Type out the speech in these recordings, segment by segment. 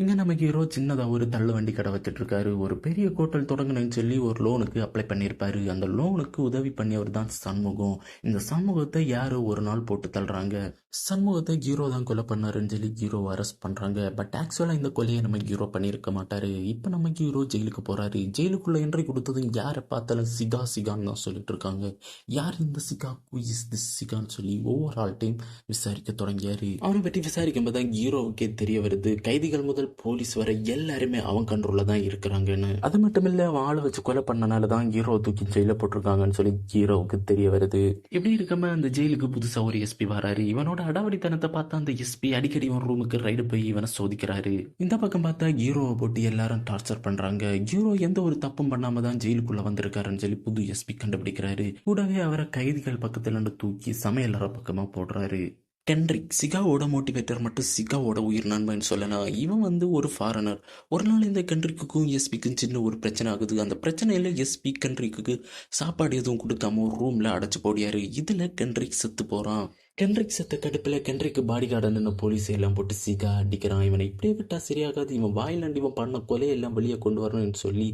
இங்கே நம்ம ஹீரோ சின்னதாக ஒரு தள்ளு வண்டி கடை வச்சுட்டு இருக்காரு ஒரு பெரிய ஹோட்டல் தொடங்கணும்னு சொல்லி ஒரு லோனுக்கு அப்ளை பண்ணியிருப்பாரு. அந்த லோனுக்கு உதவி பண்ணியவர் தான் சண்முகம். இந்த சண்முகத்தை யாரோ ஒரு நாள் போட்டு தள்ளுறாங்க. சண்முகத்தை ஹீரோ தான் கொலை பண்ணாருன்னு சொல்லி ஹீரோவை அரெஸ்ட் பண்ணுறாங்க பட் ஆக்சுவலாக இந்த கொலையை நம்ம ஹீரோ பண்ணியிருக்க மாட்டார். இப்போ நம்ம ஹீரோ ஜெயிலுக்கு போகிறாரு ஜெயிலுக்குள்ளே என்ட்ரி கொடுத்ததும் யாரை பார்த்தாலும் சிகா சிகான்னு தான் சொல்லிட்டு இருக்காங்க. யார் இந்த சிகா? Who திஸ் சிகான்னு சொல்லி ஒவ்வொரு டைம் விசாரிக்க தொடங்கியாரு. அவனை பற்றி விசாரிக்கும் போது தான் ஹீரோவுக்கே தெரிய வருது. கைதிகள் முதல் போலீஸ் வரை எல்லாருமே அவன் கண்ட்ரோலில் தான் இருக்கிறாங்கன்னு. அது மட்டும் இல்ல அவன் ஆளை வச்சு கொலை பண்ணனால தான் ஹீரோ தூக்கி ஜெயிலில் போட்டிருக்காங்கன்னு சொல்லி ஹீரோவுக்கு தெரிய வருது. இப்படி இருக்காம அந்த ஜெயிலுக்கு புதுசாக ஒரு எஸ்பி வராரு. இவனோட அடாவடித்தனத்தை பார்த்தா அந்த எஸ்பி அடிக்கடி இவன் ரூமுக்கு ரைடு போய் இவனை சோதிக்கிறாரு. இந்த பக்கம் பார்த்தா ஹீரோவை போட்டு எல்லாரும் டார்ச்சர் பண்றாங்க. ஹீரோ எந்த ஒரு தப்பும் பண்ணாம தான் ஜெயிலுக்குள்ள வந்திருக்காருன்னு சொல்லி புது எஸ்பி கண்டுபிடிக்கிறாரு. கூடவே அவரை கைதிகள் பக்கத்துல இருந்து தூக்கி சமையலற பக்கமா போடுறாரு. டென்ரிக் சிகாவோட மோட்டிவேட்டர் மட்டும் சிகாவோட உயிர் நண்பன் சொல்லலாம். இவன் வந்து ஒரு ஃபாரினர் ஒரு நாள் இந்த கென்ரிக்குக்கும் எஸ்பிக்கும் சின்ன ஒரு பிரச்சனை ஆகுது. அந்த பிரச்சனையில் எஸ்பி கண்ட்ரிக்கு சாப்பாடு எதுவும் கொடுக்காம ஒரு ரூமில் அடைச்சி போடியாரு இதில் கென்ரிக் செத்து போகிறான் கென்ரிக் செத்த கடுப்பில் கென்ரிக்கு பாடி கார்டன் போலீஸ் எல்லாம் போட்டு சிகா அடிக்கிறான். இவனை இப்படியே விட்டால் சரியாகாது. இவன் வாயிலாண்டு இவன் பண்ண கொலையெல்லாம் வெளியே கொண்டு வரணும்னு சொல்லி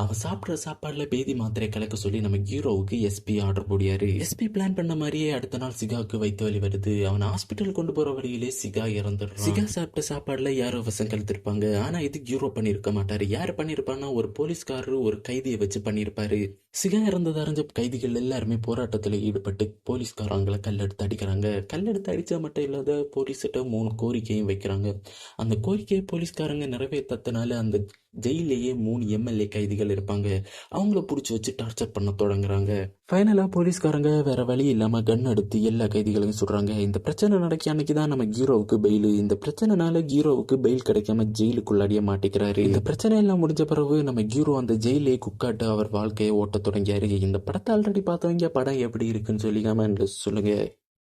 அவன் சாப்பிட்ற சாப்பாடில் பேதி மாத்திரை கலக்க சொல்லி நம்ம ஹீரோவுக்கு எஸ்பி ஆர்டர் போடியாரு எஸ்பி பிளான் பண்ண மாதிரியே அடுத்த நாள் சிகாவுக்கு வைத்த வழி வருது. அவன் ஹாஸ்பிட்டல் கொண்டு போகிற வழியிலே சிகா இறந்துடும் சிகா சாப்பிட்ட சாப்பாடில் யாரோ விஷம் கலத்திருப்பாங்க. ஆனால் இது ஹீரோ பண்ணியிருக்க மாட்டார். யார் பண்ணியிருப்பான்னா ஒரு போலீஸ்காரரு ஒரு கைதியை வச்சு பண்ணியிருப்பாரு சிகா இறந்தது அறிஞ்ச கைதிகள் எல்லாருமே போராட்டத்தில் ஈடுபட்டு போலீஸ்காரங்களை கல்லெடுத்து அடிக்கிறாங்க. கல்லெடுத்து அடித்தா மட்டும் இல்லாத போலீஸ்கிட்ட மூணு கோரிக்கையும் வைக்கிறாங்க. அந்த கோரிக்கையை போலீஸ்காரங்க நிறைவேற்றத்தினால அந்த ஜெயிலேயே மூணு எம்எல்ஏ கைதிகள் இருப்பாங்க. அவங்கள பிடிச்சி வச்சு டார்ச்சர் பண்ண தொடங்குறாங்க. ஃபைனலாக போலீஸ்காரங்க வேற வழி இல்லாமல் கன் எடுத்து எல்லா கைதிகளையும் சொல்கிறாங்க இந்த பிரச்சனை நடக்க அன்னைக்கு தான் நம்ம ஹீரோவுக்கு பெயில் இந்த பிரச்சனைனால ஹீரோவுக்கு பெயில் கிடைக்காம ஜெயிலுக்குள்ளாடியே மாட்டிக்கிறாரு. இந்த பிரச்சனை எல்லாம் முடிஞ்ச பிறகு நம்ம ஹீரோ அந்த ஜெயிலே குக்காட்டு அவர் வாழ்க்கையை ஓட்ட தொடங்கியாரு. இந்த படத்தை ஆல்ரெடி பார்த்தவங்க படம் எப்படி இருக்குன்னு சொல்லிக்காம சொல்லுங்க.